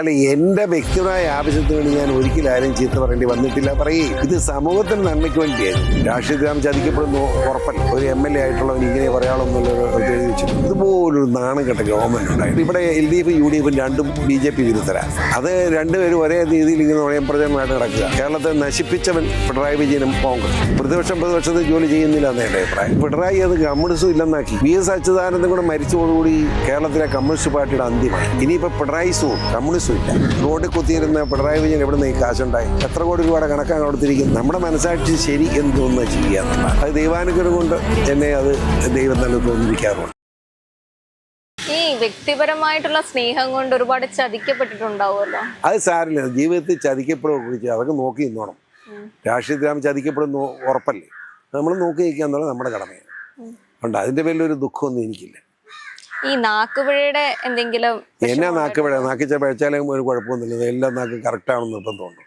അല്ല എന്റെ വ്യക്തിപരമായ ആവശ്യത്തിന് വേണ്ടി ഞാൻ ഒരിക്കലും ആരും ചീത്ത പറയേണ്ടി വന്നിട്ടില്ല. പറയേ ഇത് സമൂഹത്തിന് നന്മയ്ക്ക് വേണ്ടിയായിരുന്നു രാഷ്ട്രീയ ഗ്രാമം ചതിക്കപ്പെടുന്നു ഉറപ്പല്ല ഒരു എം എൽ എ ആയിട്ടുള്ളവൻ ഇങ്ങനെ പറയാളെന്നുള്ളൊരു ഇതുപോലൊരു നാണം കെട്ട ഗവൺമെന്റ് ഉണ്ടായിരുന്നു ഇവിടെ എൽ ഡി എഫും യു ഡി എഫും രണ്ടും ബി ജെ പി വിരുദ്ധരാണ് അത് രണ്ടുപേരും ഒരേ രീതിയിൽ ഇങ്ങനെ നുഴയം പ്രചരണമായിട്ട് നടക്കുക. കേരളത്തെ നശിപ്പിച്ചവൻ പിണറായി വിജയനും കോൺഗ്രസ്. പ്രതിപക്ഷം പ്രതിപക്ഷത്തിൽ ജോലി ചെയ്യുന്നില്ല എന്ന എന്റെ അഭിപ്രായം. പിണറായി അത് കമ്മ്യൂണിസ്റ്റും ഇല്ലെന്നാക്കി. വി എസ് അച്യുതാനന്ദൻ കൂടെ മരിച്ചതോടുകൂടി കേരളത്തിലെ കമ്മ്യൂണിസ്റ്റ് പാർട്ടിയുടെ അന്ത്യമായി. ഇനിയിപ്പോൾ പിണറായിസും കമ്മ്യൂണിസ്റ്റും ഇല്ല റോഡിൽ കുത്തിയിരുന്ന പിണറായി വിജയൻ എവിടെ നിന്ന് ഈ കാശുണ്ടായി? എത്ര കോടി രൂപയുടെ കണക്കാണ് കൊടുത്തിരിക്കുന്നത് നമ്മുടെ മനസ്സാക്ഷി ശരി എന്ന് തോന്നുന്നത് ചെയ്യുക എന്നുള്ളതാണ് അത് ദൈവാനുഗ്രഹം കൊണ്ട് എന്നെ അത് ദൈവം തന്നെ തോന്നിരിക്കാറുണ്ട് ഈ വ്യക്തിപരമായിട്ടുള്ള സ്നേഹം കൊണ്ട് ഒരുപാട് ചതിക്കപ്പെട്ടിട്ടുണ്ടാവുമല്ലോ. അത് സാരില്ല ജീവിതത്തിൽ ചതിക്കപ്പെടുകയൊക്കെ കുറിച്ച് അതൊക്കെ നോക്കി നിന്നോണം. രാഷ്ട്രീയത്തിലാകുമ്പോൾ ചതിക്കപ്പെടുന്നു ഉറപ്പല്ലേ? നമ്മൾ നോക്കി നിൽക്കുക എന്നുള്ളത് നമ്മുടെ കടമയാണ്. അതുകൊണ്ട് അതിന്റെ പേരിലൊരു ഒരു ദുഃഖമൊന്നും എനിക്കില്ല. ഈ നാക്കുപിഴയുടെ എന്തെങ്കിലും എന്നാ നാക്ക് പിഴ നാക്കിച്ച പഴച്ചാലും ഒരു കുഴപ്പമൊന്നുമില്ല. എല്ലാം നാക്ക് കറക്റ്റ് ആണെന്ന് നിർബന്ധമുണ്ട്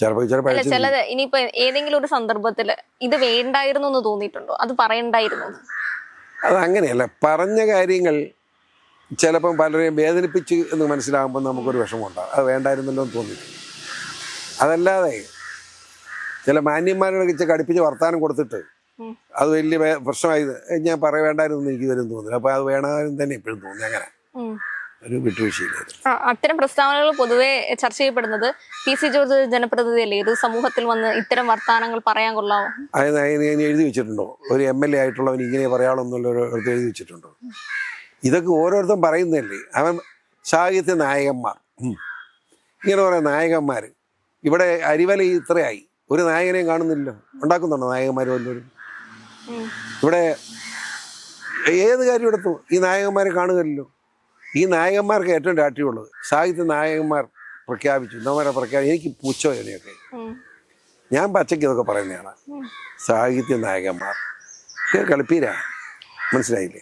ചിലപ്പോൾ ചിലപ്പോൾ പഴച്ചു ചിലത് ഇനിയിപ്പോ ഏതെങ്കിലും ഒരു സന്ദർഭത്തിൽ ഇത് വേണ്ടായിരുന്നു എന്ന് തോന്നിയിട്ടുണ്ടോ? അത് പറയണ്ടായിരുന്നു അത് അങ്ങനെയല്ല. പറഞ്ഞ കാര്യങ്ങൾ ചിലപ്പം പലരെയും വേദനിപ്പിച്ച് എന്ന് മനസ്സിലാകുമ്പോൾ നമുക്കൊരു വിഷമമുണ്ടാകും. അത് വേണ്ടായിരുന്നല്ലോ എന്ന് തോന്നിയിട്ടുണ്ട്. അതല്ലാതെ ചില മാന്യന്മാരുടെ കടിപ്പിച്ച് വർത്താനം കൊടുത്തിട്ട്. അത് വലിയ പ്രശ്നമായി. ഞാൻ പറയ വേണ്ടായിരുന്നു എന്ന് എനിക്ക് വരും തോന്നുന്നു അപ്പൊ അത് വേണമെന്ന് തന്നെ ഇപ്പോഴും തോന്നി. അങ്ങനെ. ഒരു വിട്ടുവീഴ്ചയില്ല അത്തരം പ്രസ്താവനകൾ പൊതുവെ ചർച്ച ചെയ്യപ്പെടുന്നത് പി സി ജോർജ് ജനപ്രതിനിധിയല്ലേ? ഇത് സമൂഹത്തിൽ വന്ന് ഇത്തരം വർത്തമാനങ്ങൾ പറയാൻ കൊള്ളാമോ അത് ഞാൻ എഴുതി വെച്ചിട്ടുണ്ടോ? ഒരു എം എൽ എ ആയിട്ടുള്ളവൻ ഇങ്ങനെ പറയാമെന്നുള്ള ഒരു എഴുതി വെച്ചിട്ടുണ്ടോ? ഇതൊക്കെ ഓരോരുത്തരും പറയുന്നതല്ലേ. അവൻ സാഹിത്യ നായകന്മാർ. ഇങ്ങനെ കുറേ നായകന്മാർ ഇവിടെ അരിവല ഇത്രയായി. ഒരു നായകനെയും കാണുന്നില്ല ഉണ്ടാക്കുന്നുണ്ടോ നായകന്മാർ വല്ലവരും. ഇവിടെ ഏത് കാര്യം എടുത്തു? ഈ നായകന്മാരെ കാണുകയല്ലോ ഈ നായകന്മാർക്ക് ഏറ്റവും രാഷ്ട്രീയമുള്ളത്. സാഹിത്യ നായകന്മാർ പ്രഖ്യാപിച്ചു. ഇന്നവരെ പ്രഖ്യാപിച്ചു എനിക്ക് പൂച്ചോ ഞാൻ പച്ചയ്ക്ക് ഇതൊക്കെ പറയുന്നതാണ്. സാഹിത്യ നായകന്മാർ. കളിപ്പീരാ. മനസ്സിലായില്ലേ?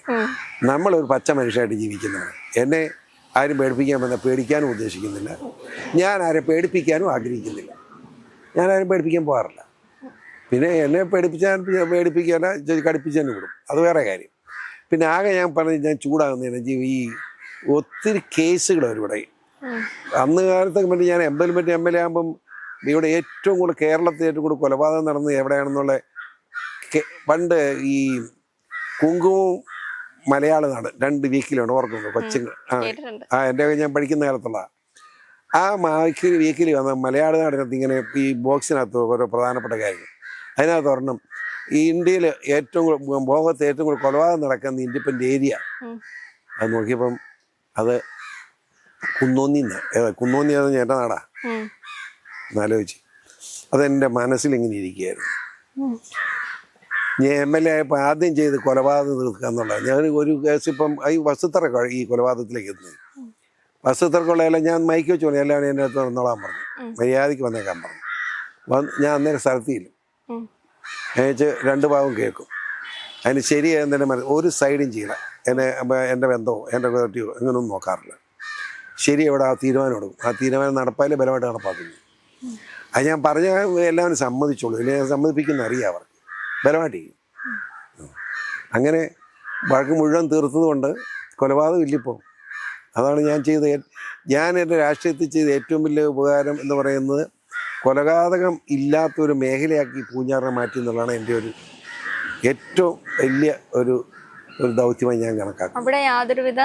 നമ്മളൊരു പച്ച മനുഷ്യരായിട്ട് ജീവിക്കുന്നതാണ് എന്നെ ആരും പേടിപ്പിക്കാൻ വന്ന പേടിക്കാനും ഉദ്ദേശിക്കുന്നില്ല. ഞാൻ ആരെ പേടിപ്പിക്കാനും ആഗ്രഹിക്കുന്നില്ല. ഞാൻ ആരും പേടിപ്പിക്കാൻ പോകാറില്ല. പിന്നെ എന്നെ പേടിപ്പിച്ചാൽ പേടിപ്പിക്കാൻ കടുപ്പിച്ചു വിടും. അത് വേറെ കാര്യം. പിന്നെ ആകെ ഞാൻ പറഞ്ഞു ഞാൻ ചൂടാകുന്നതിന് ജീവി ഈ ഒത്തിരി കേസുകൾ ഇവിടെ. അന്ന് കാലത്തൊക്കെ മറ്റേ ഞാൻ എം എൽ മറ്റേ എം എൽ എ ആകുമ്പം ഇവിടെ ഏറ്റവും കൂടുതൽ കേരളത്തിൽ ഏറ്റവും കൂടുതൽ കൊലപാതകം നടന്നത് എവിടെയാണെന്നുള്ള പണ്ട് ഈ കുങ്കുമവും മലയാള നാട് രണ്ട് വീക്കിലാണ് ഓർക്കുന്നു കൊച്ചുങ്ങൾ. ആ എന്റെ ഞാൻ പഠിക്കുന്ന കാലത്തുള്ള. ആ വീക്കിൽ വീക്കിൽ വന്ന മലയാള നാടിനകത്ത് ഇങ്ങനെ ഈ ബോക്സിനകത്ത് ഓരോ പ്രധാനപ്പെട്ട കാര്യം അതിനകത്ത് ഒരെണ്ണം. ഈ ഇന്ത്യയിൽ ഏറ്റവും കൂടുതൽ ലോകത്ത് ഏറ്റവും കൂടുതൽ കൊലപാതകം നടക്കുന്ന ഇൻഡിപെൻഡന്റ് ഏരിയ. അത് നോക്കിയപ്പം അത് കുന്നോന്നിന്ന് കുന്നോന്നി അത് എന്റെ നാടാ. എന്നാലോചിച്ച് അതെന്റെ മനസ്സിൽ ഇങ്ങനെ ഇരിക്കുകയായിരുന്നു. ഞാൻ എം എൽ എ ആയപ്പോൾ ആദ്യം ചെയ്ത് കൊലപാതകം തീർക്കുക എന്നുള്ളത്. ഞാൻ ഒരു കേസ് ഇപ്പം ഈ വസ്തുത്തറ ഈ കൊലപാതകത്തിലേക്ക് എത്തുന്നത് വസ്തുത്തർക്കുള്ള ഞാൻ മൈക്ക് വെച്ച് എല്ലാവരും എന്റെ അടുത്ത് വന്നോളാൻ പറഞ്ഞു. മര്യാദയ്ക്ക് വന്നേക്കാൻ പറഞ്ഞു. വന്ന് ഞാൻ അന്നേരം സ്ഥലത്തില്ല എന്നുവെച്ച് രണ്ട് ഭാഗം കേൾക്കും. അതിന് ശരിയായ തന്നെ ഒരു സൈഡും ചെയ്യണം എന്നെ എന്റെ ബന്ധമോ എന്റെ റിലേറ്റീവോ അങ്ങനെയൊന്നും നോക്കാറില്ല. ശരി എവിടെ ആ തീരുമാനം എടുക്കും. ആ തീരുമാനം നടപ്പാലേ ബലമായിട്ട് നടപ്പാക്കുന്നു അത് ഞാൻ പറഞ്ഞ എല്ലാവരും സമ്മതിച്ചോളൂ. ഇല്ലെങ്കിൽ സമ്മതിപ്പിക്കുന്ന അറിയാം അവർക്ക്. ബലമായിട്ട് ചെയ്യും. അങ്ങനെ വഴക്ക് മുഴുവൻ തീർത്തതുകൊണ്ട് കൊലപാതകം ഇല്ലിപ്പോൾ അതാണ് ഞാൻ ചെയ്ത ഞാൻ എന്റെ രാഷ്ട്രീയത്തിൽ ചെയ്ത ഏറ്റവും വലിയ ഉപകാരം എന്ന് പറയുന്നത് കൊലപാതകം ഇല്ലാത്തൊരു മേഖലയാക്കി പൂഞ്ഞാറിനെ മാറ്റി എന്നുള്ളതാണ് എന്റെ ഒരു ഏറ്റവും വലിയ ഒരു ഒരു ദൗത്യമായി ഞാൻ കണക്കാക്കും അവിടെ യാതൊരുവിധ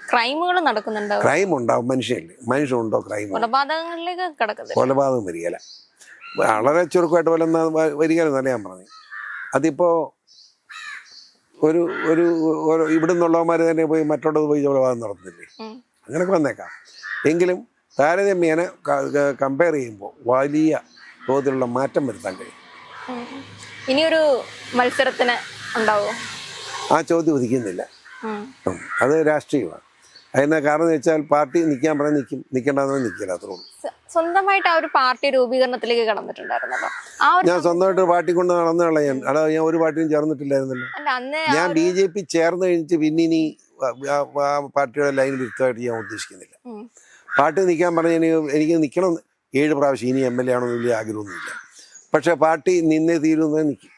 ക്രൈമുകളും നടക്കുന്നുണ്ടോ? ക്രൈം ഉണ്ടാവും മനുഷ്യല്ലേ മനുഷ്യനുണ്ടോ ക്രൈം കൊലപാതകങ്ങളിലേക്ക് കിടക്കുന്നത് കൊലപാതകം വരികയില്ല. വളരെ ചുരുക്കമായിട്ട് പോലെ വരികയില്ലെന്നല്ല ഞാൻ പറഞ്ഞു അതിപ്പോൾ ഒരു ഒരു ഇവിടെ നിന്നുള്ളവന്മാർ തന്നെ പോയി മറ്റുള്ളത് പോയി കൊലപാതകം നടത്തുന്നില്ലേ. അങ്ങനെയൊക്കെ വന്നേക്കാം. എങ്കിലും താരതമ്യേന കമ്പയർ ചെയ്യുമ്പോൾ വലിയ തോതിലുള്ള മാറ്റം വരുത്താൻ കഴിയും. ഇനിയൊരു മത്സരത്തിന് ഉണ്ടാവോ? ആ ചോദ്യം ഉദിക്കുന്നില്ല. അത് രാഷ്ട്രീയമാണ്. അതിന് കാരണം എന്ന് വെച്ചാൽ പാർട്ടി നിൽക്കാൻ പറഞ്ഞാൽ നിൽക്കും നിൽക്കേണ്ടെന്ന് നിൽക്കില്ല അത്രേ ഉള്ളൂ. സ്വന്തമായിട്ട് ആ ഒരു പാർട്ടി രൂപീകരണത്തിലേക്ക് കടന്നിട്ടുണ്ടായിരുന്നല്ലോ. ആ ഒരു ഞാൻ സ്വന്തമായിട്ട് പാർട്ടി കൊണ്ട് നടന്നുള്ള ഞാൻ അല്ല ഞാൻ ഒരു പാർട്ടിയും ചേർന്നിട്ടില്ലായിരുന്നല്ലോ. അല്ല അന്ന് ഞാൻ ബി ജെ പി ചേർന്ന് കഴിഞ്ഞിട്ട് പിന്നെ ഇനി പാർട്ടിയുടെ ലൈൻ വിരുദ്ധമായിട്ട് ഞാൻ ഉദ്ദേശിക്കുന്നില്ല. പാർട്ടി നിൽക്കാൻ പറഞ്ഞതിന് എനിക്ക് നിൽക്കണം. ഏഴ് പ്രാവശ്യം ഇനി എം എൽ എ ആണെന്ന് വലിയ ആഗ്രഹമൊന്നുമില്ല. പക്ഷേ പാർട്ടി നിന്നേ തീരുന്നേ നിൽക്കും.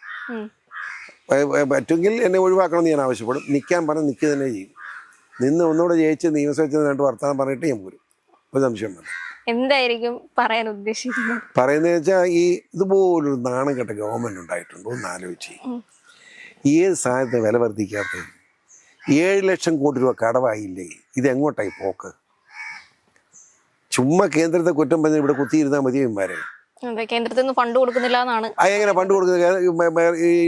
പറ്റുമെങ്കിൽ എന്നെ ഒഴിവാക്കണമെന്ന് ഞാൻ ആവശ്യപ്പെടും. നിൽക്കാൻ പറഞ്ഞ് നിൽക്കുക തന്നെ ചെയ്യും. നിന്ന് ഒന്നുകൂടെ ജയിച്ച് നിയമസഭയിൽ രണ്ട് വർത്തമാനം പറഞ്ഞിട്ട് ഞാൻ പോരും. ഒരു സംശയം വേണ്ട. എന്തായിരിക്കും പറയാൻ ഉദ്ദേശിക്കുന്നത്? പറയുന്നത് വെച്ചാൽ ഈ ഇതുപോലൊരു നാണം കെട്ട ഗവൺമെന്റ് ഉണ്ടായിട്ടുണ്ടോ. എന്ന് ആലോചിച്ച്. ഏത് സാധനത്തെ വില വർദ്ധിക്കാത്ത ഏഴ് ലക്ഷം കോടി രൂപ കടവായില്ലേ? ഇത് എങ്ങോട്ടായി പോക്ക്? ചുമ്മാ കേന്ദ്രത്തെ കുറ്റം പറഞ്ഞ് ഇവിടെ കുത്തിയിരുന്നാൽ മതി ഇമാരെ കേന്ദ്രത്തിൽ നിന്ന് ഫണ്ട് കൊടുക്കുന്നില്ല എന്നാണ് എങ്ങനെ ഫണ്ട് കൊടുക്കുന്നത്?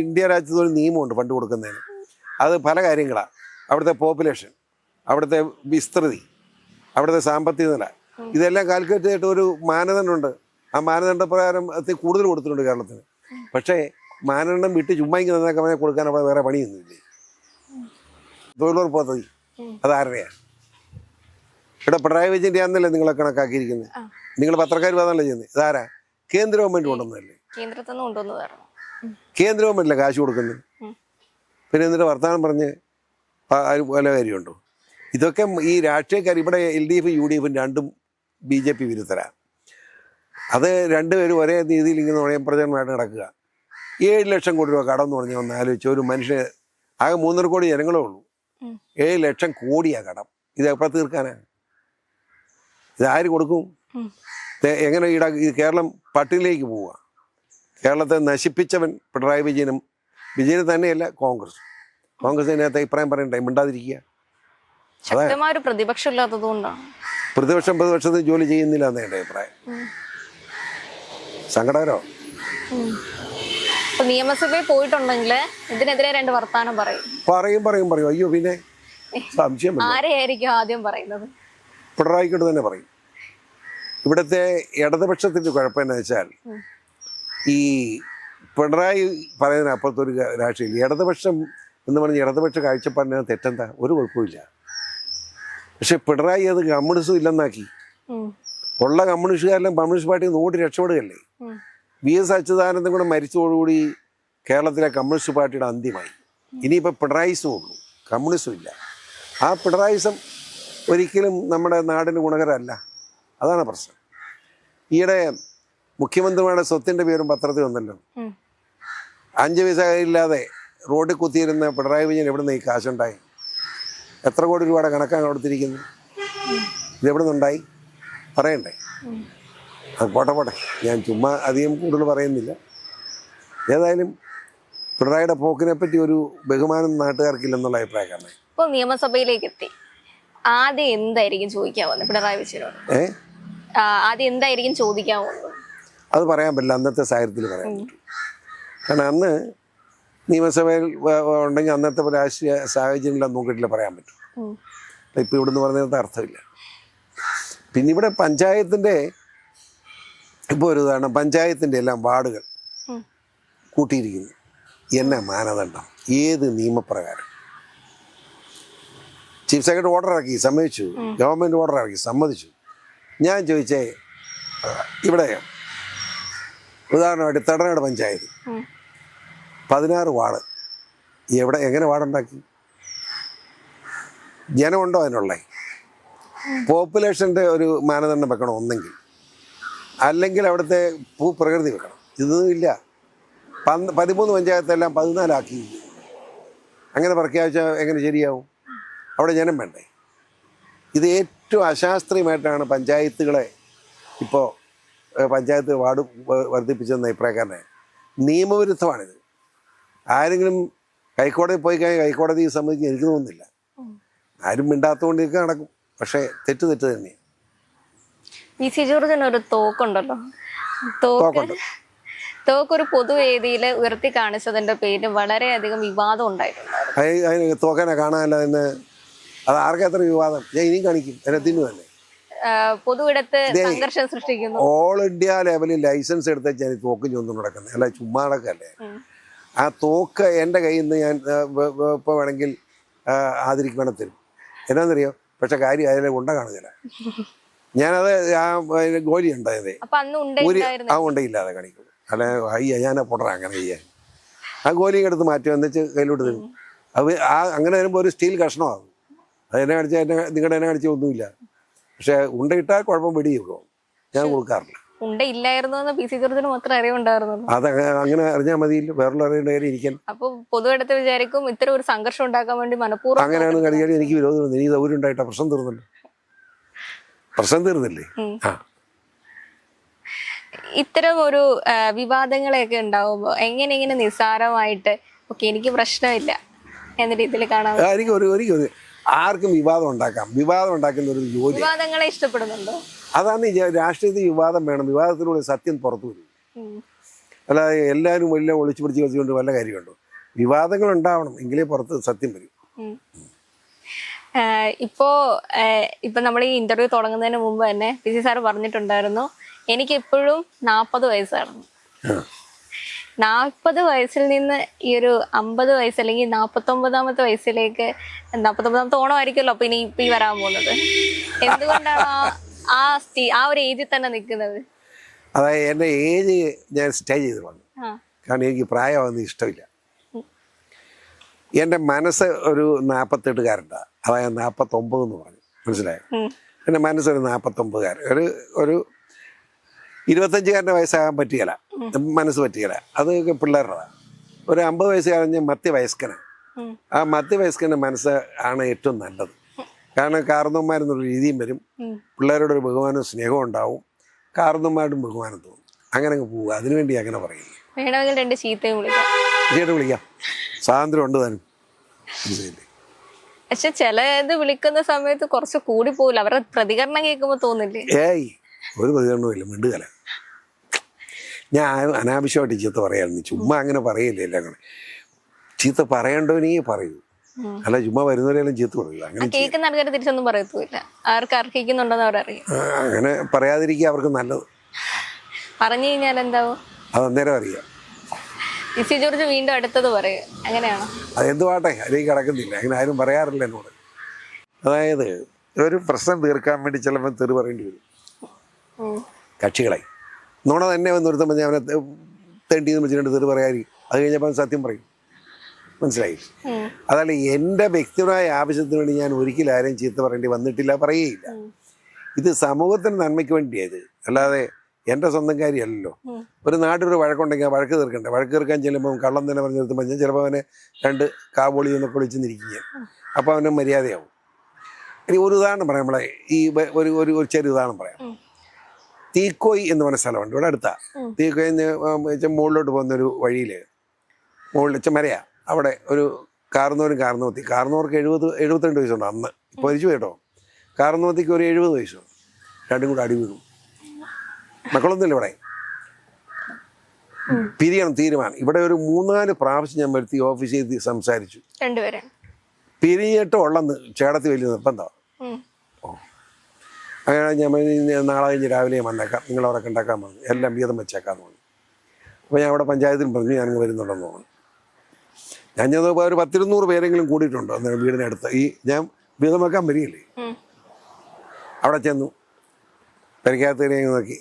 ഇന്ത്യ രാജ്യത്ത് ഒരു നിയമമുണ്ട് ഫണ്ട് കൊടുക്കുന്നതിന്. അത് പല കാര്യങ്ങളാണ് അവിടുത്തെ പോപ്പുലേഷൻ അവിടുത്തെ വിസ്തൃതി അവിടുത്തെ സാമ്പത്തിക നില. ഇതെല്ലാം കാൽക്കുലേറ്റ് ചെയ്തിട്ട് ഒരു മാനദണ്ഡമുണ്ട്. ആ മാനദണ്ഡ പ്രകാരം അത് കൂടുതൽ കൊടുത്തിട്ടുണ്ട് കേരളത്തിന്. പക്ഷേ മാനദണ്ഡം വിട്ട് ചുമ്മാ ഇങ്ങനെ നിന്നൊക്കെ കൊടുക്കാൻ അവിടെ വേറെ പണിയൊന്നുമില്ലേ? തൊഴിലുറപ്പ് പദ്ധതി. അതാരുടെയാ ഇവിടെ പിണറായി വിജയന്റെ ആണെന്നല്ലേ നിങ്ങളെ കണക്കാക്കിയിരിക്കുന്നത്? നിങ്ങൾ പത്രക്കാർ വന്നല്ലേ ചെയ്യുന്നത്? ഇതാരാ? കേന്ദ്ര ഗവൺമെന്റ് കൊണ്ടുവന്നതല്ലേ? കൊണ്ടുവന്നതാണ് കേന്ദ്ര ഗവൺമെന്റിലെ കാശ് കൊടുക്കുന്നത്? പിന്നെ എന്നിട്ട് വർത്തമാനം പറഞ്ഞ് വല്ല കാര്യമുണ്ടോ? ഇതൊക്കെ ഈ രാഷ്ട്രീയക്കാർ ഇവിടെ L D F U D എഫും രണ്ടും ബി ജെ പി വിരുദ്ധരാ. അത് രണ്ടുപേരും ഒരേ രീതിയിൽ ഇങ്ങനെ നുഴയം പ്രചരണമായിട്ട് നടക്കുക. ഏഴ് ലക്ഷം കോടി രൂപ കടം എന്ന് പറഞ്ഞാൽ ഒന്ന് ആലോചിച്ച് ഒരു മനുഷ്യന് ആകെ മൂന്നര കോടി ജനങ്ങളേ ഉള്ളൂ. ഏഴ് ലക്ഷം കോടിയാ കടം. ഇത് എപ്പോൾ തീർക്കാനാ? ഇത് ആര് കൊടുക്കും എങ്ങനെ ഈടാ ഈ കേരളം പട്ടിണിയിലേക്ക് പോവുക? കേരളത്തെ നശിപ്പിച്ചവൻ പിണറായി വിജയനും വിജയന് തന്നെയല്ല കോൺഗ്രസ്. കോൺഗ്രസ് അതിനകത്ത് അഭിപ്രായം പറയണ്ടേ? മിണ്ടാതിരിക്കുക. ശക്തമായ ഒരു പ്രതിപക്ഷം പ്രതിപക്ഷം പ്രതിപക്ഷത്തിന് ജോലി ചെയ്യുന്നില്ല എന്ന എന്റെ അഭിപ്രായം. സങ്കടകരോ? നിയമസഭയിൽ പോയിട്ടുണ്ടെങ്കിൽ ഇതിനെതിരെ രണ്ട് വർത്താനം പറയും. പറയും പറയും പറയും. അയ്യോ പിന്നെ സംശയം ആരെയായിരിക്കും ആദ്യം പറയുന്നത്? പിണറായിക്കോട് തന്നെ പറയും. ഇവിടുത്തെ ഇടതുപക്ഷത്തിന്റെ കുഴപ്പം എന്ന് വെച്ചാൽ ഈ പിണറായി പറയുന്ന പറയുന്നതിനപ്പുറത്തൊരു രാഷ്ട്രീയം ഇടതുപക്ഷം എന്ന് പറഞ്ഞ് ഇടതുപക്ഷ കാഴ്ചപ്പാടിന് തെറ്റെന്താ? ഒരു കുഴപ്പമില്ല പക്ഷെ പിണറായി അത് കമ്മ്യൂണിസം ഇല്ലെന്നാക്കി. ഉള്ള കമ്മ്യൂണിസ്റ്റുകാരെല്ലാം കമ്മ്യൂണിസ്റ്റ് പാർട്ടിയിൽ നിന്ന് ഓടി രക്ഷപ്പെടുകയല്ലേ. വി എസ് അച്യുതാനന്ദൻ കൂടെ മരിച്ചതോടുകൂടി കേരളത്തിലെ കമ്മ്യൂണിസ്റ്റ് പാർട്ടിയുടെ അന്ത്യമായി. ഇനിയിപ്പോൾ പിണറായിസം ഉള്ളൂ. കമ്മ്യൂണിസം ഇല്ല ആ പിണറായിസം ഒരിക്കലും നമ്മുടെ നാടിന് ഗുണകരമല്ല. അതാണ് പ്രശ്നം. ഈയിടെ മുഖ്യമന്ത്രിമാരുടെ സ്വത്തിന്റെ പേരും പത്രത്തിൽ വന്നല്ലോ. അഞ്ച് പൈസ ഇല്ലാതെ റോഡിൽ കുത്തിയിരുന്ന പിണറായി വിജയൻ എവിടെ നിന്ന് ഈ കാശുണ്ടായി? എത്ര കോടി രൂപയുടെ കണക്കാണ് കൊടുത്തിരിക്കുന്നത്? ഇതെവിടെ നിന്നുണ്ടായി പറയണ്ടേ? അത് പോട്ടെ പോട്ടെ. ഞാൻ ചുമ്മാ അധികം കൂടുതൽ പറയുന്നില്ല. ഏതായാലും പിണറായിയുടെ പോക്കിനെ പറ്റി ഒരു ബഹുമാനം നാട്ടുകാർക്കില്ലെന്നുള്ള അഭിപ്രായക്കാരനെ ഇപ്പോൾ നിയമസഭയിലേക്ക് എത്തി. ആദ്യം എന്തായിരിക്കും ചോദിക്കാൻ പിണറായി വിജയനോട്. ആദ്യം എന്തായിരിക്കും ചോദിക്കാൻ പോകുന്നത് അത് പറയാൻ പറ്റില്ല. അന്നത്തെ സാഹചര്യത്തിൽ പറയാം പറ്റും. കാരണം അന്ന് നിയമസഭയിൽ ഉണ്ടെങ്കിൽ അന്നത്തെ രാഷ്ട്രീയ സാഹചര്യങ്ങളെ നോക്കിയിട്ടില്ല പറയാൻ പറ്റും. ഇപ്പം ഇവിടുന്ന് പറഞ്ഞതിനകത്ത് അർത്ഥമില്ല. പിന്നെ ഇവിടെ പഞ്ചായത്തിന്റെ ഇപ്പോൾ ഒരു ഉദാഹരണം. പഞ്ചായത്തിന്റെ എല്ലാം വാർഡുകൾ. കൂട്ടിയിരിക്കുന്നു. എന്നാ മാനദണ്ഡം. ഏത് നിയമപ്രകാരം? ചീഫ് സെക്രട്ടറി ഓർഡർ ഇറക്കി സമ്മതിച്ചു. ഗവൺമെന്റ് ഓർഡർ ഇറക്കി സമ്മതിച്ചു. ഞാൻ ചോദിച്ചേ ഇവിടെ ഉദാഹരണമായിട്ട് തടനാട് പഞ്ചായത്ത്. പതിനാറ് വാർഡ്. എവിടെ എങ്ങനെ വാർഡുണ്ടാക്കി? ജനമുണ്ടോ അതിനുള്ളേ? പോപ്പുലേഷന്റെ ഒരു മാനദണ്ഡം വെക്കണം ഒന്നെങ്കിൽ. അല്ലെങ്കിൽ അവിടുത്തെ ഭൂപ്രകൃതി വെക്കണം. ഇതൊന്നും ഇല്ല. പന്ത് പതിമൂന്ന് പഞ്ചായത്തെല്ലാം പതിനാലാക്കി. അങ്ങനെ പ്രഖ്യാപിച്ചാൽ എങ്ങനെ ശരിയാവും? അവിടെ ജനം വേണ്ടേ? ഇത് ഏറ്റവും അശാസ്ത്രീയമായിട്ടാണ് പഞ്ചായത്തുകളെ ഇപ്പോൾ പഞ്ചായത്ത് വാർഡ് വർദ്ധിപ്പിച്ചെന്ന അഭിപ്രായക്കാരനെ. നിയമവിരുദ്ധമാണിത്. ആരെങ്കിലും ഹൈക്കോടതി പോയി കഴിഞ്ഞാൽ ഹൈക്കോടതി സംബന്ധിച്ച് എനിക്ക് തോന്നുന്നില്ല. ആരും മിണ്ടാത്തതുകൊണ്ട് ഇതൊക്കെ നടക്കും. പക്ഷേ തെറ്റ് തെറ്റ് തന്നെയാണ് വി സി ജോർജിന് ഒരു തോക്കുണ്ടല്ലോ. തോക്ക് പൊതുവേദിയിൽ ഉയർത്തി കാണിച്ചതിന്റെ പേരിൽ വളരെയധികം വിവാദം ഉണ്ടായിട്ടുണ്ട്. തോക്കനെ കാണാനല്ല അത് ആർക്കും എത്ര വിവാദം? ഞാൻ ഇനിയും കാണിക്കും. എന്നെ തിന്നു പൊതുവിടത്ത് സംഘർഷം സൃഷ്ടിക്കുന്നു. ഓൾ ഇന്ത്യ ലെവലിൽ ലൈസൻസ് എടുത്ത ഞാൻ തോക്കും ചൊന്നും നടക്കുന്നത് അല്ല ചുമ്മാ നടക്കല്ലേ? ആ തോക്ക് എന്റെ കയ്യിൽ നിന്ന് ഞാൻ ഇപ്പോൾ വേണമെങ്കിൽ ആദരിക്കണം ആദരിക്ക് വേണം തരും. എന്നാന്നറിയോ? പക്ഷെ കാര്യം അതിലെ ഉണ്ട കാണുകയില്ല ഞാനത് ആ അതിന് ഗോലി ഉണ്ടായത്. ഒരു ആ ഉണ്ടയില്ലാതെ കാണിക്കും. അല്ല അയ്യ ഞാൻ പൊട്ടറ അങ്ങനെ ചെയ്യാൻ. ആ ഗോലിയും എടുത്ത് മാറ്റി വന്നിച്ച് കയ്യിലോട്ട് തരും. അത് ആ അങ്ങനെ വരുമ്പോൾ ഒരു സ്റ്റീൽ കഷ്ണമാകും. അതെന്നെ കാണിച്ചാൽ എന്നെ നിങ്ങളുടെ എന്നെ കാണിച്ചാൽ ഒന്നുമില്ല. പക്ഷേ ഉണ്ടയിട്ടാൽ കുഴപ്പം വെടിയുള്ളൂ ഞാൻ കൊടുക്കാറില്ല. ഉണ്ട ഇല്ലായിരുന്നു എന്ന് പി സി ജോർജിന് മാത്രമേ അറിവുണ്ടായിരുന്നുള്ളൂ അത് അങ്ങനെ അറിഞ്ഞാൽ മതിയില്ല അറിയേണ്ട ഇരിക്കാൻ. അപ്പൊ പൊതുവിടത്ത് വിചാരിക്കും ഇത്തരം ഒരു സംഘർഷം ഉണ്ടാക്കാൻ വേണ്ടി മനഃപൂർവം അങ്ങനെയാണ് കളിക്കാരി എനിക്ക് വിരോധം എനിക്ക് സൗകര്യം ഉണ്ടായിട്ടാ പ്രശ്നം തീർന്നല്ലോ. പ്രശ്നം തീർന്നില്ലേ? ആ. ഇത്തരം ഒരു വിവാദങ്ങളെയൊക്കെ ഉണ്ടാവുമ്പോൾ എങ്ങനെ ഇങ്ങനെ നിസ്സാരമായിട്ട് ഓക്കെ എനിക്ക് പ്രശ്നമില്ല എന്ന രീതിയിൽ എനിക്ക് ഒരിക്കലും ഒരു- ആർക്കും വിവാദം ഉണ്ടാക്കാം. വിവാദം ഉണ്ടാക്കുന്ന ഒരു ജോലി. വിവാദങ്ങളെ ഇഷ്ടപ്പെടുന്നുണ്ടോ? അതാണ് രാഷ്ട്രീയത്തിൽ വിവാദം വേണം. വിവാദത്തിലൂടെ സത്യം പുറത്തു വരും. അല്ല എല്ലാവരും എല്ലാം ഒളിച്ചു പിടിച്ച് വെച്ചുകൊണ്ട് വല്ല കാര്യമുണ്ടോ? വിവാദങ്ങൾ ഉണ്ടാവണം. എങ്കിലേ പുറത്ത് സത്യം വരും. ഇപ്പോ ഇപ്പൊ നമ്മൾ ഈ ഇന്റർവ്യൂ തുടങ്ങുന്നതിന് മുമ്പ് തന്നെ പി സി സാർ പറഞ്ഞിട്ടുണ്ടായിരുന്നു എനിക്ക് എപ്പോഴും നാൽപ്പത് വയസ്സായിരുന്നു. നാൽപ്പത് വയസ്സിൽ നിന്ന് ഈ ഒരു അമ്പത് വയസ്സ് അല്ലെങ്കിൽ നാൽപ്പത്തൊമ്പതാമത്തെ വയസ്സിലേക്ക് നാൽപ്പത്തൊമ്പതാമത്തെ ഓണമായിരിക്കുമല്ലോ അപ്പൊ ഇനി ഇപ്പൊ ഈ വരാൻ പോകുന്നത്. എന്തുകൊണ്ടാണ് ആ ആ ആ ഒരു ഏജിൽ തന്നെ നിൽക്കുന്നത്? അതായത് എന്റെ ഏജ് ഞാൻ സ്റ്റേ ചെയ്ത് വന്നു. കാരണം എനിക്ക് പ്രായമാകുന്നത് ഇഷ്ടമില്ല. എന്റെ മനസ്സ് ഒരു നാൽപ്പത്തെട്ടുകാരുണ്ട് അതായത് നാൽപ്പത്തൊമ്പത് എന്ന് പറഞ്ഞു. മനസ്സിലായോ? എന്റെ എന്റെ മനസ്സൊരു നാൽപ്പത്തൊമ്പതുകാരൻ ഒരു ഒരു ഇരുപത്തഞ്ചുകാരന്റെ വയസ്സാകാൻ പറ്റിയല്ല മനസ്സ് പറ്റിയല്ല അത് പിള്ളേരുടേതാണ് ഒരു അമ്പത് വയസ്സ് കഴിഞ്ഞ മധ്യവയസ്കനാണ് ആ മധ്യവയസ്കന്റെ മനസ്സ് ആണ് ഏറ്റവും നല്ലത്. കാരണം കാർന്നവന്മാരെന്നൊരു രീതിയും വരും. പിള്ളേരോടൊരു ബഹുമാനവും സ്നേഹവും ഉണ്ടാവും. കാർന്നവന്മാരോടും ബഹുമാനം തോന്നും. അങ്ങനെ അങ്ങ് പോവുക. അതിനുവേണ്ടി അങ്ങനെ പറയുന്നു. വേണമെങ്കിൽ രണ്ട് ചീത്തയും വിളിക്കാം. സ്വാതന്ത്ര്യം ഉണ്ട് താനും. മനസ്സിലായില്ലേ? പക്ഷെ ചിലത് വിളിക്കുന്ന സമയത്ത് കുറച്ച് കൂടി പോകില്ല അവരുടെ പ്രതികരണം കേൾക്കുമ്പോൾ തോന്നില്ലേ? ഏയ്. ഒരു പ്രതികരണവും ഇല്ല മിണ്ടുകല. ഞാൻ അനാവശ്യമായിട്ട് ചീത്ത പറയായിരുന്നു. ചുമ്മാ അങ്ങനെ പറയില്ല എല്ലാം ചീത്ത പറയേണ്ടവനേ പറയൂ. അല്ല ചുമ്മാ വരുന്നവരെല്ലാം ചീത്ത പറയൂ. അങ്ങനെ കേൾക്കുന്ന ആൾക്കാർ തിരിച്ചൊന്നും പറയത്തുമില്ല. ആർക്ക് അർഹിക്കുന്നുണ്ടെന്ന് അവരറിയാം ആ, അങ്ങനെ പറയാതിരിക്കുക അവർക്ക് നല്ലത്. പറഞ്ഞു കഴിഞ്ഞാൽ എന്താവും? അത് അന്നേരം അറിയാം. ലിസി ജോർജ് വീണ്ടും അടുത്തത് പറയും. അങ്ങനെയാണോ? അത് പാട്ടെ അതിലേക്ക് കിടക്കുന്നില്ല. അങ്ങനെ ആരും പറയാറില്ല എന്നോട്. അതായത് ഒരു പ്രശ്നം തീർക്കാൻ വേണ്ടി ചിലപ്പോൾ തെറി പറയേണ്ടി വരും. കക്ഷികളെ നോണ തന്നെ വന്ന് ഞാൻ അവനെ തേണ്ടി തെണ്ടിയെന്ന് വെച്ചിട്ട് തെറി പറയാതിരിക്കും അത് കഴിഞ്ഞപ്പോൾ സത്യം പറയും. മനസ്സിലായി. അതല്ല എന്റെ വ്യക്തിപരമായ ആവശ്യത്തിന് വേണ്ടി ഞാൻ ഒരിക്കലും ആരെയും ചീത്ത പറയേണ്ടി വന്നിട്ടില്ല പറയുകയില്ല. ഇത് സമൂഹത്തിന് നന്മയ്ക്ക് വേണ്ടിയത് അല്ലാതെ എന്റെ സ്വന്തം കാര്യമല്ലല്ലോ. ഒരു നാട്ടിലൊരു വഴക്കുണ്ടെങ്കിൽ വഴക്ക് തീർക്കണ്ടേ. വഴക്ക് തീർക്കാൻ ചെല്ലുമ്പോൾ കള്ളം തന്നെ പറഞ്ഞു നിർത്തുമ്പോൾ ഞാൻ ചിലപ്പോൾ അവനെ രണ്ട് കാവോളി എന്നൊക്കെ വിളിച്ച് നിൽക്കുക അപ്പോൾ അവന് മര്യാദയാവും. ഇനി ഒരു ഉദാഹരണം പറയാം നമ്മളെ. ഈ ഒരു ഒരു ചെറിയ ഉദാഹരണം പറയാം. തീക്കോയി എന്ന് പറഞ്ഞ സ്ഥലമുണ്ട്. ഇവിടെ അടുത്താ. തീക്കോയി മുകളിലോട്ട് പോകുന്ന ഒരു വഴിയിൽ മുകളിൽ ചെമ്മരയാ അവിടെ ഒരു കാർന്നോരും കാർന്നോത്തി. കാർന്നോർക്ക് എഴുപത് എഴുപത്തിരണ്ട് വയസ്സുണ്ട് അന്ന്. ഇപ്പോൾ ഒരിച്ചു കേട്ടോ. കാർന്നോത്തിക്ക് ഒരു എഴുപത് വയസ്സുണ്ട്. രണ്ടും കൂടെ അടി വീണു മക്കളൊന്നുമില്ല ഇവിടെ. പിരിയണം തീരുമാനം. ഇവിടെ ഒരു മൂന്നാൽ പ്രാവശ്യം ഞാൻ വരുത്തി ഓഫീസിൽ സംസാരിച്ചു. രണ്ടുപേരും. പിരിഞ്ഞിട്ട് ഉള്ളന്ന് ചേടത്തി വലിയ നിർബന്ധമാണ് ഉം. അങ്ങനെ ഞാൻ നാളെ കഴിഞ്ഞ് രാവിലെ ഞാൻ വന്നേക്കാം. നിങ്ങൾ അവിടെ കണ്ടേക്കാൻ പറഞ്ഞു. എല്ലാം വീതം വെച്ചേക്കാന്ന് പറഞ്ഞു. അപ്പോൾ ഞാൻ അവിടെ പഞ്ചായത്തിൽ പറഞ്ഞു ഞാനങ്ങ് വരുന്നുണ്ടെന്ന് പറഞ്ഞു. ഞാൻ ചെന്നപ്പോൾ ഒരു പത്തിരുന്നൂറ് പേരെങ്കിലും കൂടിയിട്ടുണ്ട് അന്നേരം വീടിനടുത്ത് ഈ ഞാൻ വീതം വെക്കാൻ വരികയില്ലേ? അവിടെ ചെന്നു. പെരക്കകത്ത് നോക്കി.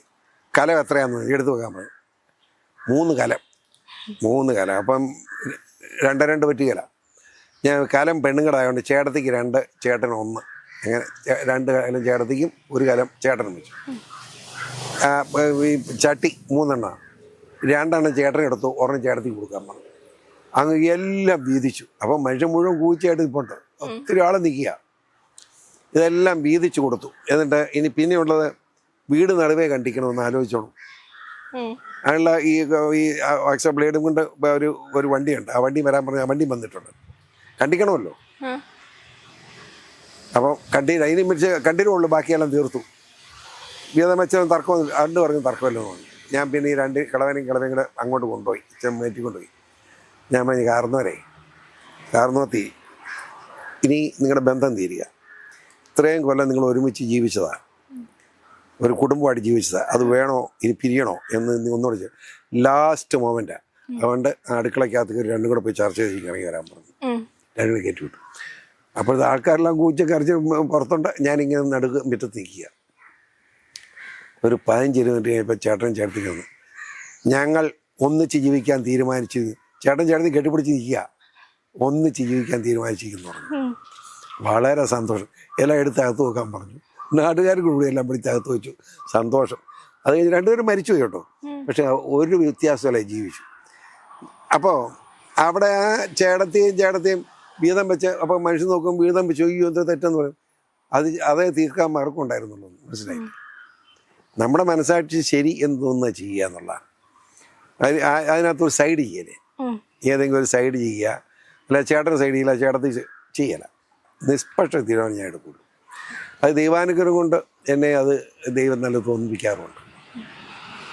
കലം എത്രയാന്ന് എടുത്ത് വെക്കാൻ പറഞ്ഞു. മൂന്ന് കലം. മൂന്ന് കലം. അപ്പം രണ്ട് രണ്ട് പറ്റിയ കല. ഞാൻ കലം പെണ്ണുങ്ങളായതുകൊണ്ട് ചേട്ടത്തിക്ക് രണ്ട് ചേട്ടന് ഒന്ന് അങ്ങനെ രണ്ട് കലം ചേട്ടത്തിക്കും ഒരു കലം ചേട്ടനും വെച്ചു. ഈ ചട്ടി മൂന്നെണ്ണ. രണ്ടെണ്ണം ചേട്ടനെ എടുത്തു ഒരെണ്ണം ചേട്ടത്തിക്ക് കൊടുക്കാൻ പറഞ്ഞു. അങ്ങ് എല്ലാം വീതിച്ചു. അപ്പം മനുഷ്യൻ മുഴുവൻ കൂച്ചയായിട്ട് നിൽപ്പുണ്ട് ഒത്തിരി ആൾ നിൽക്കുക. ഇതെല്ലാം വീതിച്ചു കൊടുത്തു. എന്നിട്ട് ഇനി പിന്നെയുള്ളത് വീട് നടുവേ കണ്ടിക്കണമെന്ന് ആലോചിച്ചോളൂ. അതിനുള്ള ഈ ഈ ആക്സ ബ്ലേഡും കൊണ്ട് ഒരു ഒരു വണ്ടിയുണ്ട്. ആ വണ്ടി വരാൻ പറഞ്ഞ ആ വണ്ടി വന്നിട്ടുണ്ട്. കണ്ടിക്കണമല്ലോ ഉം. അപ്പം കണ്ടി അതിന് വെച്ച് കണ്ടിനുള്ളൂ ബാക്കിയെല്ലാം തീർത്തു. വീതം വെച്ച തർക്കം രണ്ട് പറഞ്ഞു തർക്കമല്ലോ തോന്നി ഞാൻ പിന്നെ ഈ രണ്ട് കിളവനും കിളവനും കൂടെ അങ്ങോട്ട് കൊണ്ടുപോയി. ചെമ്മേറ്റി കൊണ്ടുപോയി. ഞാൻ പറഞ്ഞു കാർന്നവരെ കാർന്നോത്തി ഇനി നിങ്ങളുടെ ബന്ധം തീരുക. ഇത്രയും കൊല്ലം നിങ്ങൾ ഒരുമിച്ച് ജീവിച്ചതാണ് ഒരു കുടുംബമായിട്ട് ജീവിച്ചതാണ് അത് വേണോ? ഇനി പിരിയണോ? എന്ന് നീ ഒന്നുകൂടെ ചെയ്യും ലാസ്റ്റ് മൊമെന്റാണ് അതുകൊണ്ട് ആ അടുക്കളയ്ക്കകത്ത് രണ്ടും കൂടെ പോയി ചർച്ച ചെയ്ത് ഇറങ്ങി വരാൻ പറഞ്ഞു. രണ്ടും കയറ്റി വിട്ടു. അപ്പോഴത്തെ ആൾക്കാരെല്ലാം കൂച്ച കരച്ച് പുറത്തുണ്ട് ഞാനിങ്ങനെ നടുക്ക് മുറ്റത്ത് നിൽക്കുക. ഒരു പതിനഞ്ച് ഇരുപത് കഴിഞ്ഞപ്പോൾ ചേട്ടൻ ചേട്ടത്തി വന്നു. ഞങ്ങൾ ഒന്നിച്ച് ജീവിക്കാൻ തീരുമാനിച്ചു ചേട്ടൻ ചേട്ടത്തി കെട്ടിപ്പിടിച്ച് നിൽക്കുക. ഒന്നിച്ച് ജീവിക്കാൻ തീരുമാനിച്ചിരിക്കുന്നു പറഞ്ഞു. വളരെ സന്തോഷം. എല്ലാം എടുത്ത് അകത്ത് വെക്കാൻ പറഞ്ഞു. നാട്ടുകാർക്ക് കൂടി എല്ലാം പിടിച്ച് അകത്ത് വെച്ചു. സന്തോഷം. അത് കഴിഞ്ഞ് രണ്ടുപേരും മരിച്ചു പോയി കേട്ടോ. പക്ഷെ ഒരു വ്യത്യാസമല്ല ജീവിച്ചു. അപ്പോൾ അവിടെ ആ ചേടത്തെയും ചേടത്തെയും വീതം വെച്ച് അപ്പോൾ മനുഷ്യൻ നോക്കും വീതം വെച്ചു ഈ യുദ്ധ തെറ്റെന്ന് പറയും. അത് അതേ തീർക്കാൻ മറക്കുണ്ടായിരുന്നുള്ളൂ മനസ്സിലായി? നമ്മുടെ മനസ്സാക്ഷി ശരി എന്ന് തോന്നുന്ന ചെയ്യുക എന്നുള്ളതാണ്. അതിന് അതിനകത്ത് ഒരു സൈഡ് ചെയ്യലേ. ഏതെങ്കിലും ഒരു സൈഡ് ചെയ്യുക. അല്ല ചേട്ടൻ സൈഡ് ചെയ്യില്ല ചേട്ടത്തി ചെയ്യല. നിഷ്പക്ഷ തീരുമാനം ഞാൻ എടുക്കുള്ളൂ. അത് ദൈവാനുഗ്രഹം കൊണ്ട് എന്നെ അത് ദൈവം നല്ല തോന്നിപ്പിക്കാറുണ്ട്.